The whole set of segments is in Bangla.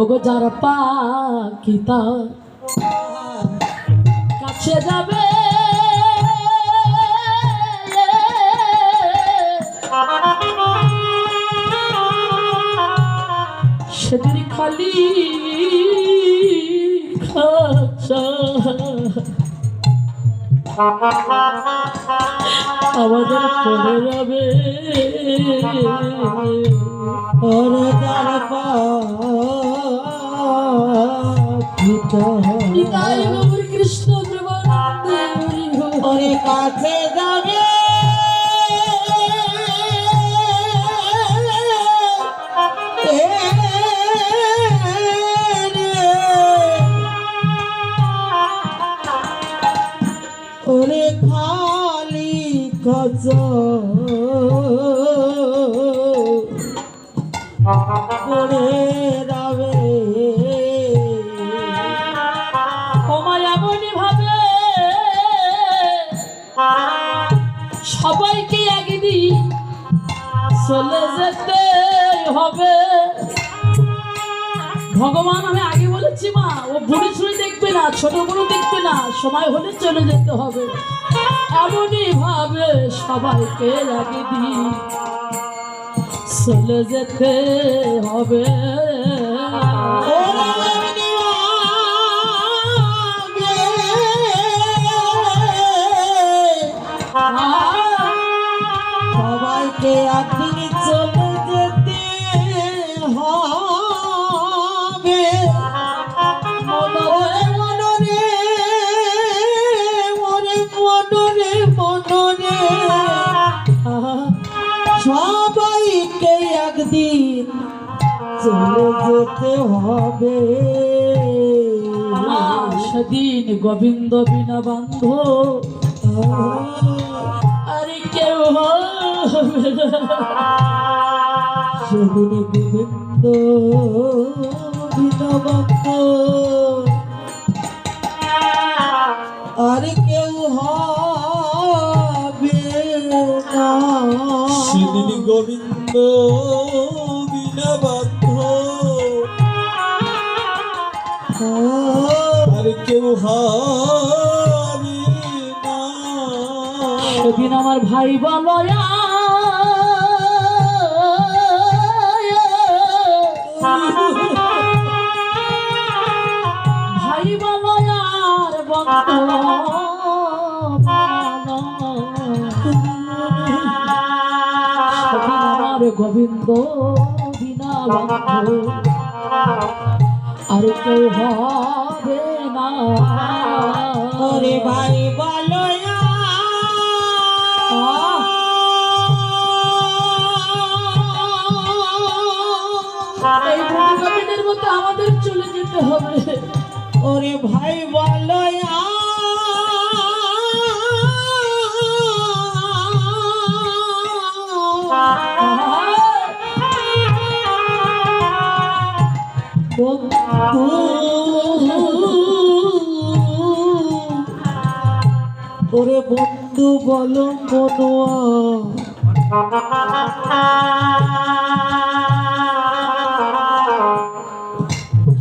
ওগো যার পাখিতা কাছে যাবে। সেদিন খালি আমাদের পড়ে যাবে। ওরে তার নিতাই গৌর কৃষ্ণ দেবানন্দে হরি হরি। কাছে যাবে ওরে খালি কচ পড়ে চলে যেতে হবে। ভগবান, আমি আগে বলেছি মা, ও বুড়ি ছুড়ি দেখবে না, ছোট বড় দেখবে না, সময় হলে চলে যেতে হবে। এমনই ভাবে সবাইকে একদিন চলে যেতে হবে। যেতে হবে। সেদিন গোবিন্দ বিনা বান্ধ। আরে কেউ। সেদিন গোবিন্দ বিনবন্ত আর কেউ হবে না। সেদিন গোবিন্দ বিনাবাধ্য কেউ সেদিন আমার ভাই বলয়া ভাই বলয়ার বন্ধ। গোবিন্দ বিনা বন্ধ। আর কেউ হবে ওরে ভাই বলো মতো আমাদের চলে যেতে হবে। ওরে ভাই বলো ওরে বন্ধু বলো মনোয়া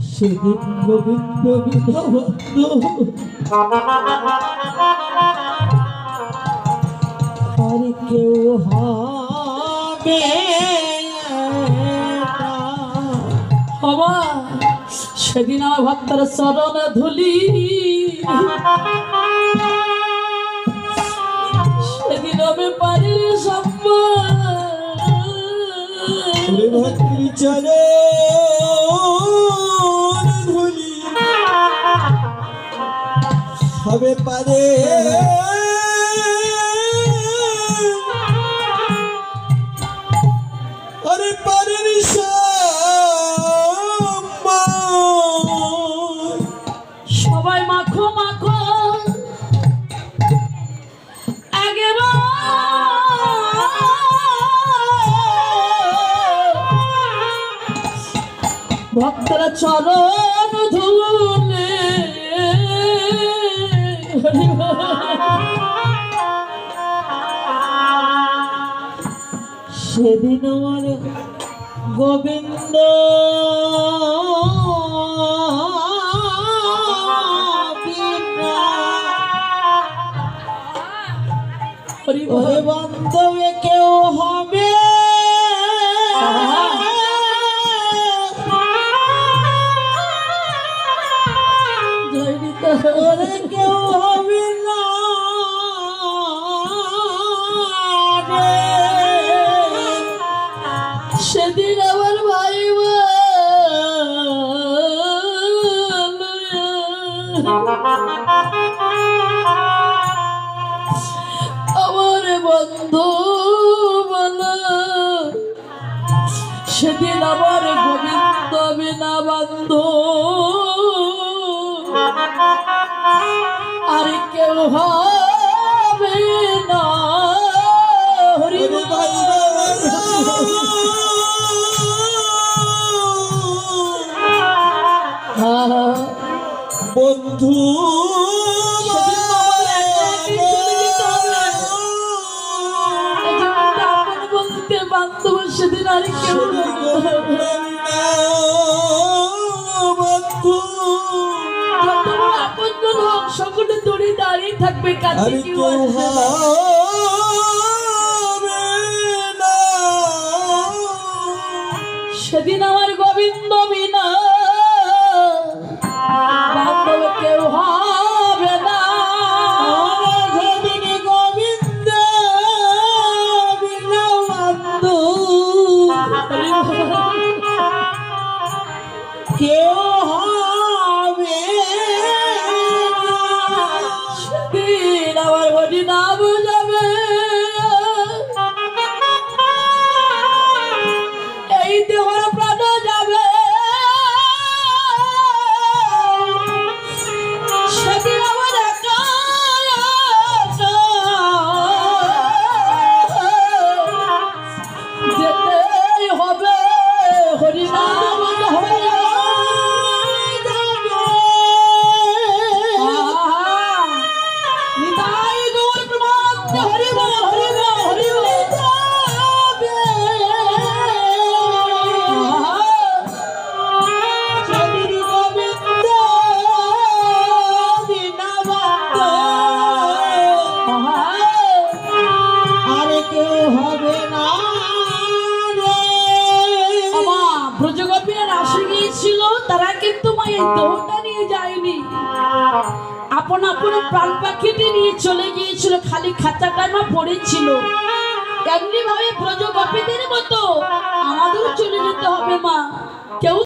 সেদিন গোবিন্দ আর কেউ হবে সেদিন আমার ভক্তের চরণে ধুলি। আমি পারি সম্মান ওরে ভক্তি চলে ধুলি হবে পারে ভক্তরা চরণ ধুলে সেদিন আমার গোবিন্দ সেদিন আমার ভাই আমার বন্ধু সেদিন আমার গোবিন্দ বিনা বন্ধ আর কেউ হবে না। বন্ধু সেদিন তো আমার একাকী চলে যেতে হবে। এই জীবনটা আপন বন্ধুকে বান্ধব সেদিন আর কেউ সকলে দড়ি দাঁড়িয়ে থাকবে কাছে কেউ আসবে না। সেদিন আমার গোবিন্দ বিনা। কেউ হবে না। কেউ দেহটা নিয়ে যায়নি। আপন আপন প্রাণ পাখিটি নিয়ে চলে গিয়েছিল, খালি খাঁচাটাই মা পড়েছিল এমনি ভাবে ব্রজগোপীদের মতো আমাদেরও চলে যেতে হবে মা। কেউ